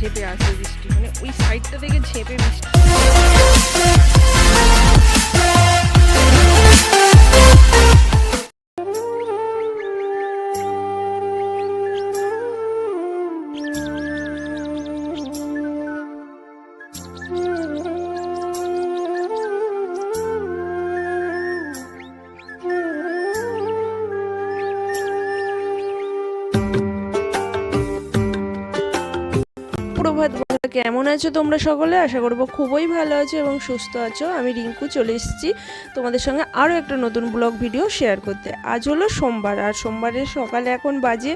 ঝেপে আসে বৃষ্টি। মানে ওই সাইডটা থেকে ঝেপে বৃষ্টি। প্রভাত বন্ধুরা কেমন আছো তোমরা সকলে? আশা করব খুবই ভালো আছো এবং সুস্থ আছো। আমি রিঙ্কু, চলে এসেছি তোমাদের সঙ্গে আরও একটা নতুন ব্লগ ভিডিও শেয়ার করতে। আজ হলো সোমবার, আর সোমবারের সকালে এখন বাজে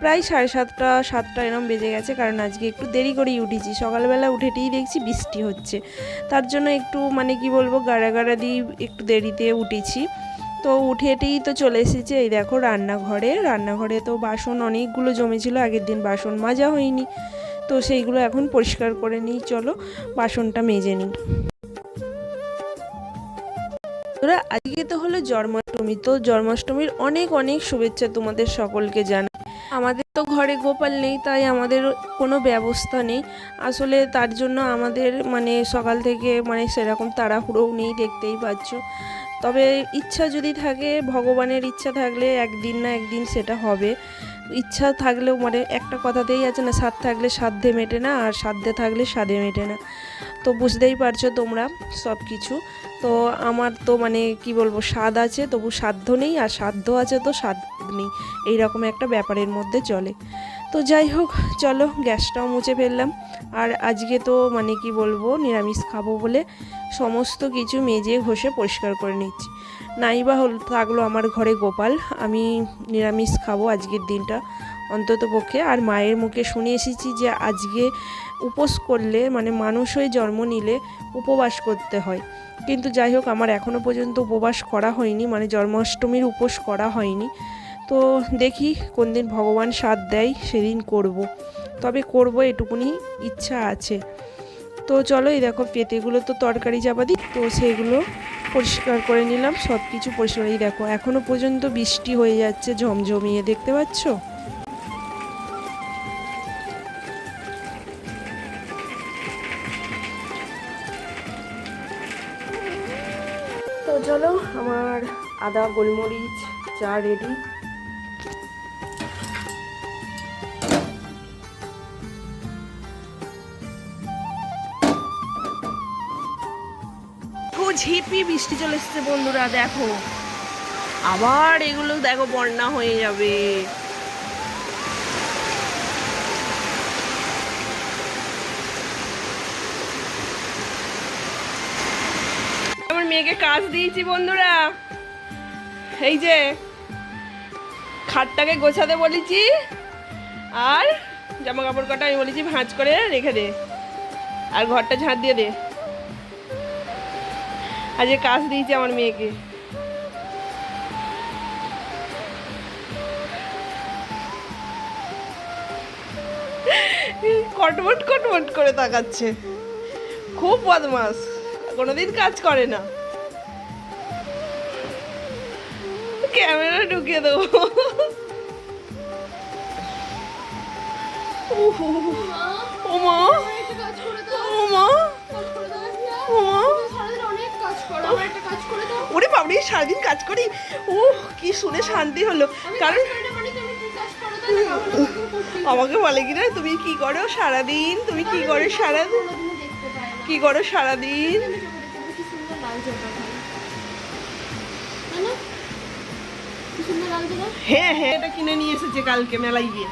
প্রায় সাড়ে সাতটা সাতটা এরম বেজে গেছে, কারণ আজকে একটু দেরি করেই উঠেছি। সকালবেলা উঠেটেই দেখছি বৃষ্টি হচ্ছে। তার জন্য একটু মানে কি বলব গাড়া গাড়া দিয়ে একটু দেরিতে উঠেছি। তো উঠেটেই তো চলে এসেছে, এই দেখো রান্নাঘরে। রান্নাঘরে তো বাসন অনেকগুলো জমেছিল, আগের দিন বাসন মাজা হয়নি। তো সেইগুলো এখন পরিষ্কার করে নিই চলো বাসনটা মেজে নিই। বন্ধুরা, আজকে তো হলো জন্মাষ্টমী তো জন্মাষ্টমীর অনেক অনেক শুভেচ্ছা তোমাদের সকলকে জানাই। আমাদের তো ঘরে গোপাল নেই তাই আমাদের কোনো ব্যবস্থা নেই। আসলে তার জন্য আমাদের মানে সকাল থেকে মানে সেরকম তাড়াহুড়োও নেই দেখতেই পাচ্ছ। তবে ইচ্ছা যদি থাকে, ভগবানের ইচ্ছা থাকলে একদিন না একদিন সেটা হবে। ইচ্ছা থাকলেও মানে একটা কথাতেই আছে না সাদ থাকলে সাধ্যে মেটে না, আর সাধ্যে থাকলে স্বাদে মেটে না। তো বুঝতেই পারছ তোমরা সব কিছু তো আমার তো মানে কি বলব, স্বাদ আছে, তবু সাধ্য নেই, আর সাধ্য আছে তো স্বাদ নেই। এইরকম একটা ব্যাপারের মধ্যে চলে। তো যাই হোক, চলো গ্যাসটাও মুছে ফেললাম। আর আজকে তো মানে কি বলব, নিরামিষ খাব বলে। সমস্ত কিছু মেজে ঘষে পরিষ্কার করে নিচ্ছি। নাইবা হল, থাকল আমার ঘরে গোপাল। আমি নিরামিষ খাব আজকের দিনটা অন্তত পক্ষে। আর মায়ের মুখে শুনে এসেছি যে আজকে উপোস করলে মানে মানুষ হয়ে জন্ম নিলে উপবাস করতে হয়। কিন্তু যাই হোক, আমার এখনও পর্যন্ত উপবাস করা হয়নি মানে জন্মাষ্টমীর উপোস করা হয়নি। তো দেখি কোন দিন ভগবান সাথ দেয়, সেদিন করব। তবে করব এটুকুনি ইচ্ছা আছে। তো চলো এই দেখো পেতেগুলো তো তরকারি চাপাতি, তো সেগুলো পরিষ্কার করে নিলাম সব কিছু পরিষ্কার এই দেখো, এখনও পর্যন্ত বৃষ্টি হয়ে যাচ্ছে, ঝমঝমিয়ে, দেখতে পাচ্ছ? তো চলো, আমার আদা, গোলমরিচ, চা রেডি দেখো বৃষ্টি চলে এসছে বন্ধুরা, দেখো। আবার এগুলো দেখো, বন্যা হয়ে যাবে। আমার মেয়েকে কাজ দিয়েছি বন্ধুরা। এই যে, খাটটাকে গোছাতে বলেছি, আর জামা কাপড় কটা আমি বলেছি ভাঁজ করে রেখে দে। আর ঘরটা ঝাঁট দিয়ে দে। আজকে কাজ দিয়েছে আমার মেয়েকে। কটমট কটমট করে তাকাচ্ছে। খুব বদমাস, কোনোদিন কাজ করে না। ক্যামেরা ঢুকিয়ে দেবো। ও ওমা বাবরি সারাদিন কাজ করি। ও কি শুনে শান্তি হলো। কারণ আমাকে বলে কি না তুমি কি করো সারাদিন? তুমি কি করো সারাদিন কি করো সারাদিন? হ্যাঁ হ্যাঁ এটা কিনে নিয়ে এসেছে কালকে মেলায় গিয়ে।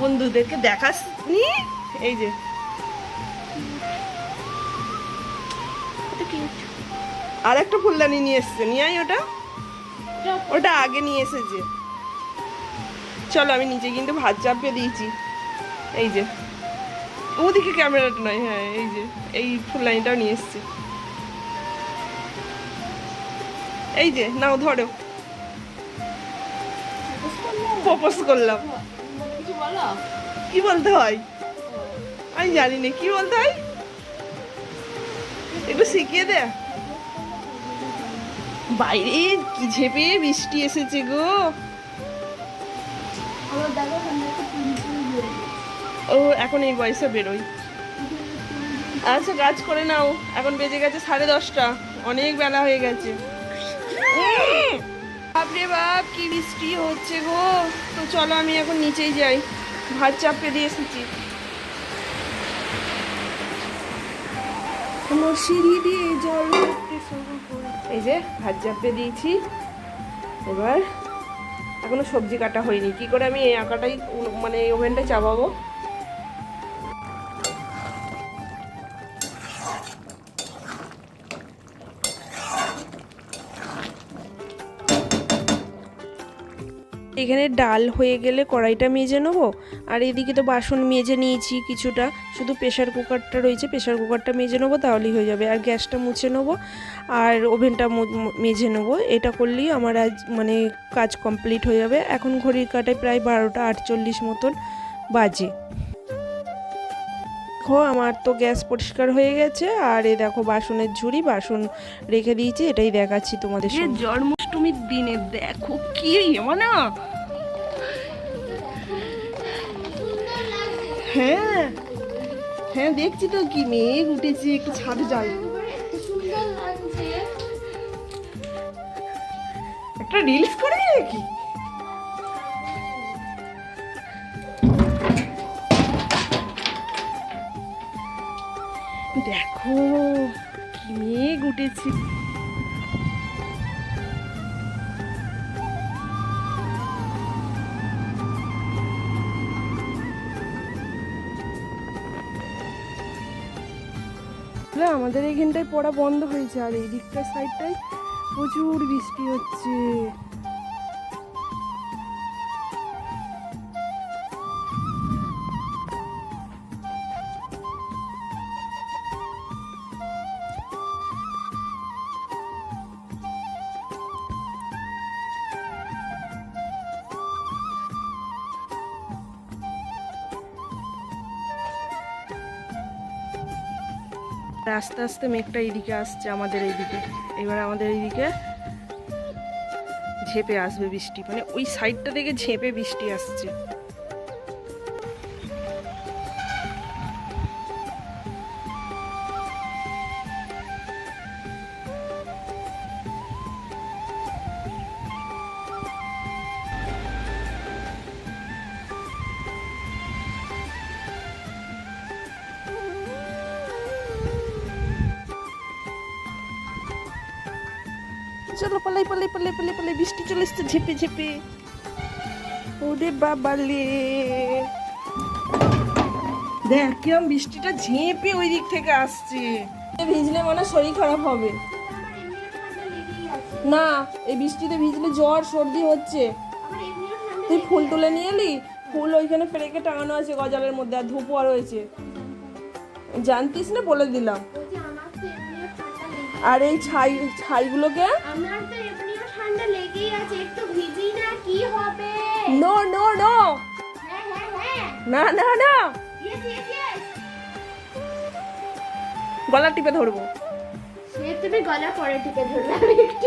বন্ধুদেরকে দেখাস নি এই যে? আর একটা ফুলদানি নিয়ে এসছে। নিয়ে আয় ওটা। ওটা আগে নিয়ে এসেছে চলো আমি নিচে কিন্তু ভাত চাপিয়ে দিয়েছি। এই যে। ওদিকে ক্যামেরাটা নয় হ্যাঁ এই যে এই ফুলদানিটাও নিয়ে এসছে। এই যে নাও ধরো। প্রপোজ করলাম। কি বলতে হয়? আমি জানি না কি বলতে হয়? একটু শিখিয়ে দে। বাইরে কি ঝেপে বৃষ্টি এসেছে গো। ও এখন এই বয়সে বেরোই আচ্ছা কাজ করে নাও। এখন বেজে গেছে সাড়ে দশটা। অনেক বেলা হয়ে গেছে। বাপরে বাপ কি বৃষ্টি হচ্ছে গো। তো চলো আমি এখন নিচেই যাই। ভাত চাপে দিয়ে এসেছি। আমার সিঁড়ি দিয়ে জল এই যে ভাত চাপতে দিয়েছি। এবার এখনও সবজি কাটা হয়নি। কি করে আমি এই আঁকাটাই মানে ওভেনটা চাপাবো এখানে ডাল হয়ে গেলে কড়াইটা মেজে নেব। আর এদিকে তো বাসন মেজে নিয়েছি কিছুটা। শুধু প্রেশার কুকারটা রয়েছে প্রেশার কুকারটা মেজে নেব তাহলেই হয়ে যাবে। আর গ্যাসটা মুছে নেব আর ওভেনটা মেজে নেব। এটা করলেই আমার আজ মানে কাজ কমপ্লিট হয়ে যাবে। এখন ঘড়ির কাটায় প্রায় বারোটা আটচল্লিশ মতন বাজে। দেখো আমার তো গ্যাস পরিষ্কার হয়ে গেছে। আর এ দেখো বাসনের ঝুড়ি বাসন রেখে দিয়েছি। এটাই দেখাচ্ছি তোমাদের জন্মাষ্টমীর দিনে দেখো কি মানে হ্যাঁ। হ্যাঁ দেখছি তো কি মেঘ উঠেছে, একটু ছাদে যাই। একটা রিলস করবি নাকি? দেখো, কি মেঘ উঠেছে। না, আমাদের এইখানটায় পড়া বন্ধ হয়েছে আর এই দিকটার সাইডটায় প্রচুর বৃষ্টি হচ্ছে। আস্তে আস্তে মেঘটা এইদিকে আসছে আমাদের এইদিকে। এবার আমাদের এইদিকে ঝেপে আসবে বৃষ্টি। মানে ওই সাইডটা থেকে ঝেপে বৃষ্টি আসছে। চলো, পালাই পালাই পালাই পালাই পালাই, বৃষ্টি চলে এসছে, ঝেপে ঝেপে। ওরে বাবালে। দেখ, কিরম বৃষ্টিটা ঝেপে ওই দিক থেকে আসছে। ভিজলে মানে শরীর খারাপ হবে। না, এই বৃষ্টিতে ভিজলে জ্বর, সর্দি হচ্ছে। তুই ফুল তুলে নিয়ে এলি? ফুল ওইখানে ফেরেকে টাঙানো আছে গজালের মধ্যে, আর ধূপও রয়েছে। জানতিস না? বলে দিলাম। আর এই ছাই ছাইগুলোকে? আমার তো এমনিও ঠান্ডা লেগেই আছে একটু ভিজি না কি হবে? নো নো নো হ্যাঁ হ্যাঁ হ্যাঁ। না না না! গলা টিপে ধরবো। সে তুমি গলা পরে টিপে ধরলাম একটু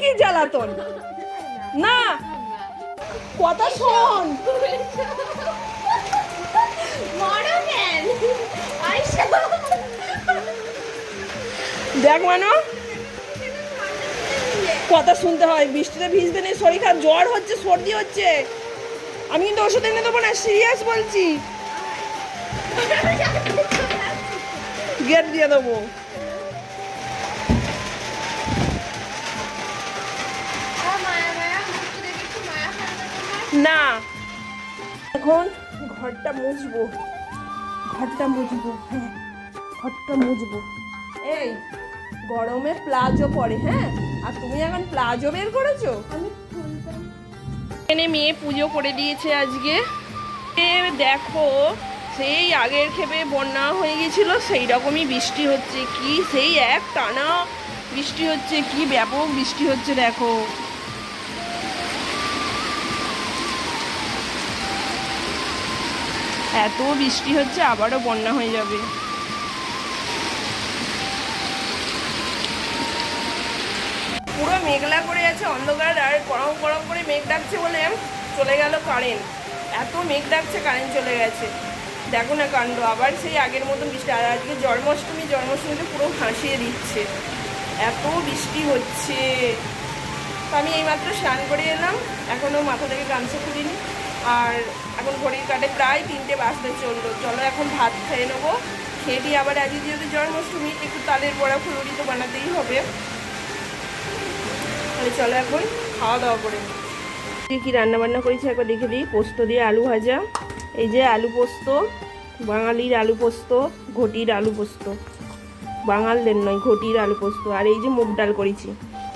কি জ্বালাতন? না। কথা শোন! দেখ মানো। কথা শুনতে হয়, বৃষ্টিতে ভিজতে নেই শরীর খারাপ, জ্বর হচ্ছে, সর্দি হচ্ছে। আমি কিন্তু ওষুধ এনে দেবো না, সিরিয়াস বলছি। গেট দিয়ে দেবো। না। এখন ঘরটা মুছবো। ঘরটা মুছবো হ্যাঁ ঘরটা মুছবো। এই। গরমে প্লাজো পরে হ্যাঁ? আর তুমি এখন প্লাজো বের করেছ? এখানে মেয়ে পুজো করে দিয়েছে আজকে। দেখো সেই আগের খেপে বন্যা হয়ে গেছিল সেই রকমই বৃষ্টি হচ্ছে। কি সেই এক টানা বৃষ্টি হচ্ছে কি ব্যাপক বৃষ্টি হচ্ছে দেখো। এত বৃষ্টি হচ্ছে আবারও বন্যা হয়ে যাবে। পুরো মেঘলা করে আছে, অন্ধকার, আর গরম গরম করে মেঘ ডাকছে বলে চলে গেল কারেন্ট। এত মেঘ ডাকছে, কারেন্ট চলে গেছে। দেখো না কাণ্ড, আবার সেই আগের মতো বৃষ্টি, আর আজকে জন্মাষ্টমী, জন্মাষ্টমীতে পুরো ভাসিয়ে দিচ্ছে। এত বৃষ্টি হচ্ছে। আমি এইমাত্র স্নান করে এলাম, এখনও মাথা থেকে গামছা খুলিনি। আর এখন ঘড়ির কাটে প্রায় তিনটে বাজতে চলল। চলো এখন ভাত খেয়ে নেব। খেয়ে আবার আজকে যেহেতু জন্মাষ্টমী, একটু তালের বড়া, ফুলুরি তো বানাতেই হবে। তাহলে চলো এখন খাওয়া দাওয়া করে নিই। কি কী রান্না বান্না করেছি, একবার দেখে দিই। পোস্ত দিয়ে আলু ভাজা। এই যে আলু পোস্ত, বাঙালির আলু পোস্ত, ঘটির আলু পোস্ত। বাঙালদের নয়, ঘটির আলু পোস্ত। আর এই যে মুগ ডাল করেছি।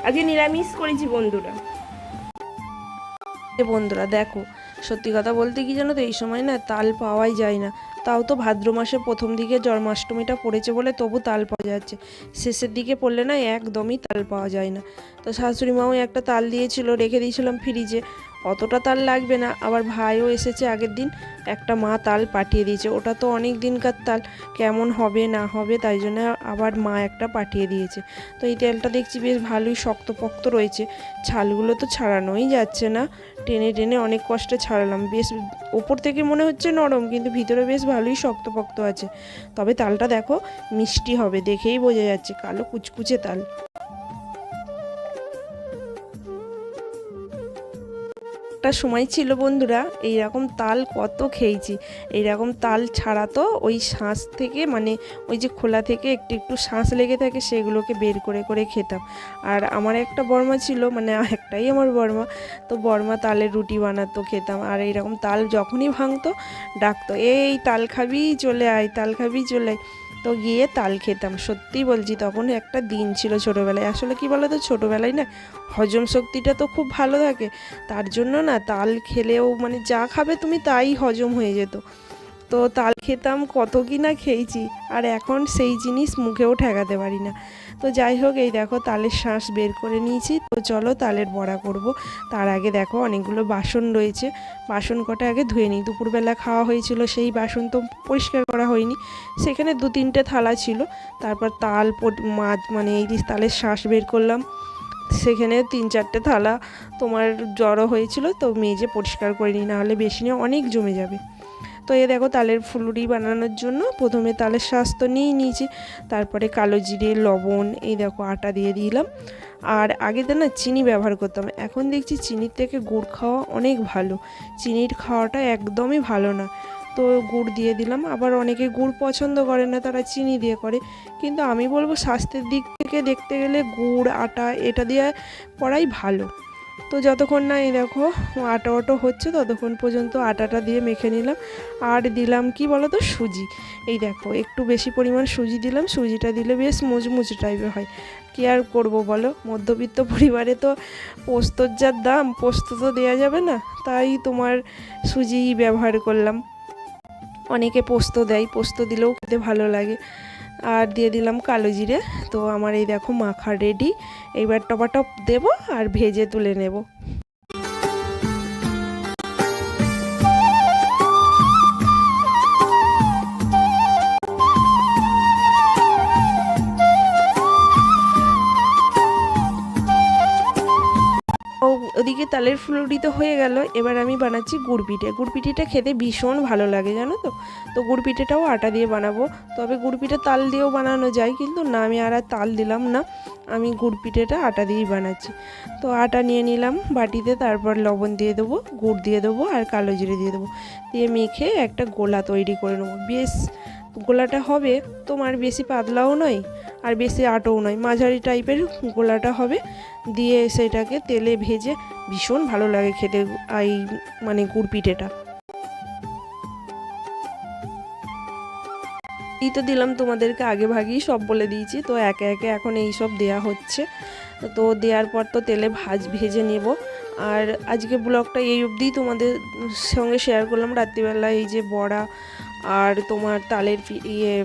আজকে নিরামিষ করেছি বন্ধুরা। বন্ধুরা, দেখো সত্যি কথা বলতে কি জানো তো, এই সময় না তাল পাওয়াই যায় না। তাও তো ভাদ্র মাসে প্রথম দিকে জন্মাষ্টমীটা পড়েছে বলে তবু তাল পাওয়া যাচ্ছে। শেষের দিকে পড়লে না একদমই তাল পাওয়া যায় না। তো শাশুড়ি মাও একটা তাল দিয়েছিল, রেখে দিয়েছিলাম ফ্রিজে অতটা তাল লাগবে না। আবার ভাইও এসেছে আগের দিন, একটা মা তাল পাঠিয়ে দিয়েছে। ওটা তো অনেক দিনকার তাল, কেমন হবে না হবে তাই জন্য আবার মা একটা পাঠিয়ে দিয়েছে। তো এই তেলটা দেখছি বেশ ভালোই শক্তপোক্ত রয়েছে। ছালগুলো তো ছাড়ানোই যাচ্ছে না। টেনে টেনে অনেক কষ্টে ছাড়ালাম। বেশ ওপর থেকে মনে হচ্ছে নরম, কিন্তু ভিতরে বেশ ভালোই শক্তপোক্ত আছে। তবে তালটা দেখো, মিষ্টি হবে দেখেই বোঝা যাচ্ছে, কালো কুচকুচে তাল। একটা সময় ছিল বন্ধুরা এই রকম তাল কত খেয়েছি। এই রকম তাল ছাড়া তো ওই শাঁস থেকে মানে ওই যে খোলা থেকে একটু একটু শাঁস লেগে থাকে সেগুলোকে বের করে করে খেতাম। আর আমার একটা বর্মা ছিল মানে একটাই আমার বর্মা, তো বর্মা তালের রুটি বানাতো, খেতাম। আর এইরকম তাল যখনই ভাঙতো, ডাকতো, এই তাল খাবি, চলে আয়, তাল খাবি, চলে আয়। তো গিয়ে তাল খেতাম। সত্যি বলছি তখন একটা দিন ছিল ছোটোবেলায়। আসলে কি বলো তো ছোটোবেলায় না হজম শক্তিটা তো খুব ভালো থাকে। তার জন্য না তাল খেলেও মানে যা খাবে তুমি তাই হজম হয়ে যেত। তো তাল খেতাম কত কি না খেয়েছি, আর এখন সেই জিনিস মুখেও ঠেকাতে পারি না। তো যাই হোক, এই দেখো তালের শ্বাস বের করে নিয়েছি। তো চলো তালের বড়া করব। তার আগে দেখো অনেকগুলো বাসন রয়েছে। বাসন কটা আগে ধুয়ে নিই। দুপুরবেলা খাওয়া হয়েছিল, সেই বাসন তো পরিষ্কার করা হয়নি। সেখানে দু তিনটে থালা ছিল। তারপর তাল মাছ মানে এই তালের শ্বাস বের করলাম। সেখানে তিন চারটে থালা তোমার জড়ো হয়েছিল, তো মেজে পরিষ্কার করে নিই, নাহলে বেশি নিয়ে, অনেক জমে যাবে। তো এ দেখো তালের ফুলুরি বানানোর জন্য প্রথমে তালের শ্বাস তো নিয়েই নিয়েছি, তারপরে কালো জিরে, লবণ, এই দেখো আটা দিয়ে দিলাম। আর আগে তো না চিনি ব্যবহার করতাম, এখন দেখছি চিনির থেকে গুড় খাওয়া অনেক ভালো। চিনির খাওয়াটা একদমই ভালো না। তো গুড় দিয়ে দিলাম, আবার অনেকে গুড় পছন্দ করে না, তারা চিনি দিয়ে করে। কিন্তু আমি বলব স্বাস্থ্যের দিক থেকে দেখতে গেলে গুড়, আটা, এটা দিয়ে করাই ভালো। তো যতক্ষণ না এই দেখো আটা অটো হচ্ছে, ততক্ষণ পর্যন্ত আটাটা দিয়ে মেখে নিলাম। আর দিলাম কি বলো তো সুজি। এই দেখো, একটু বেশি পরিমাণ সুজি দিলাম। সুজিটা দিলে বেশ মুচমুচে টাইপের হয়। কি আর করব বলো? মধ্যবিত্ত পরিবারে তো পোস্তর যার দাম, পোস্ত তো দেওয়া যাবে না। তাই তোমার সুজি ব্যবহার করলাম। অনেকে পোস্ত দেয়, পোস্ত দিলেও খেতে ভালো লাগে। আর দিয়ে দিলাম কালো জিরে। তো আমার এই দেখো মাখা রেডি এইবার টপাটপ দেব আর ভেজে তুলে নেব। ও ওদিকে তালের ফুলুরি তো হয়ে গেল। এবার আমি বানাচ্ছি গুড় পিঠে। গুড় পিঠেটা খেতে ভীষণ ভালো লাগে, জানো তো? তো গুড় পিঠেটাও আটা দিয়ে বানাবো। তবে গুড় পিঠে তাল দিয়েও বানানো যায়, কিন্তু না, আমি আর আর তাল দিলাম না। আমি গুড় পিঠেটা আটা দিয়েই বানাচ্ছি। তো আটা নিয়ে নিলাম বাটিতে, তারপর লবণ দিয়ে দেবো, গুড় দিয়ে দেবো, আর কালো জিরে দিয়ে দেবো। দিয়ে মেখে একটা গোলা তৈরি করে নেব। বেশ গোলাটা হবে তোমার বেশি পাতলাও নয় আর বেশি আটও নয়। মাঝারি টাইপের গোলাটা হবে। দিয়ে সেটাকে তেলে ভেজে ভীষণ ভালো লাগে খেতে এই মানে গুড় পিঠেটা এই তো দিলাম তোমাদেরকে আগে ভাগেই সব বলে দিয়েছি। তো একে একে এখন এই সব দেয়া হচ্ছে। তো দেওয়ার পর তো তেলে ভাজ, ভেজে নেব। আর আজকে ব্লগটা এই অবধিই তোমাদের সঙ্গে শেয়ার করলাম। রাত্রিবেলা এই যে বড়া আর তোমার তালের ইয়ে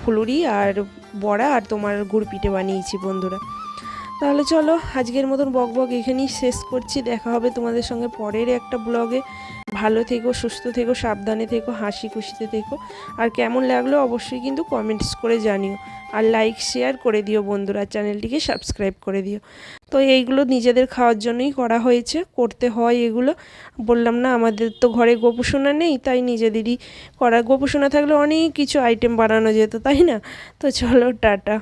ফুলুরি আর বড়া আর তোমার গুড় পিঠে বানিয়েছি বন্ধুরা। তাহলে চলো, আজকের মতন বক বক এখানেই শেষ করছি। দেখা হবে তোমাদের সঙ্গে পরের একটা ব্লগে। ভালো থেকো, সুস্থ থেকো, সাবধানে থেকো, হাসি খুশিতে থেকো। আর কেমন লাগল অবশ্যই কিন্তু কমেন্টস করে জানিও। আর লাইক শেয়ার করে দিও বন্ধুরা, চ্যানেলটিকে সাবস্ক্রাইব করে দিও। তো এইগুলো নিজেদের খাওয়ার জন্যই করা হয়েছে, করতে হয় এগুলো। বললাম না, আমাদের তো ঘরে গোপুসোনা নেই, তাই নিজেদেরই করা। গোপুসোনা থাকলে অনেক কিছু আইটেম বানানো যেত, তাই না? তো চলো, টাটা।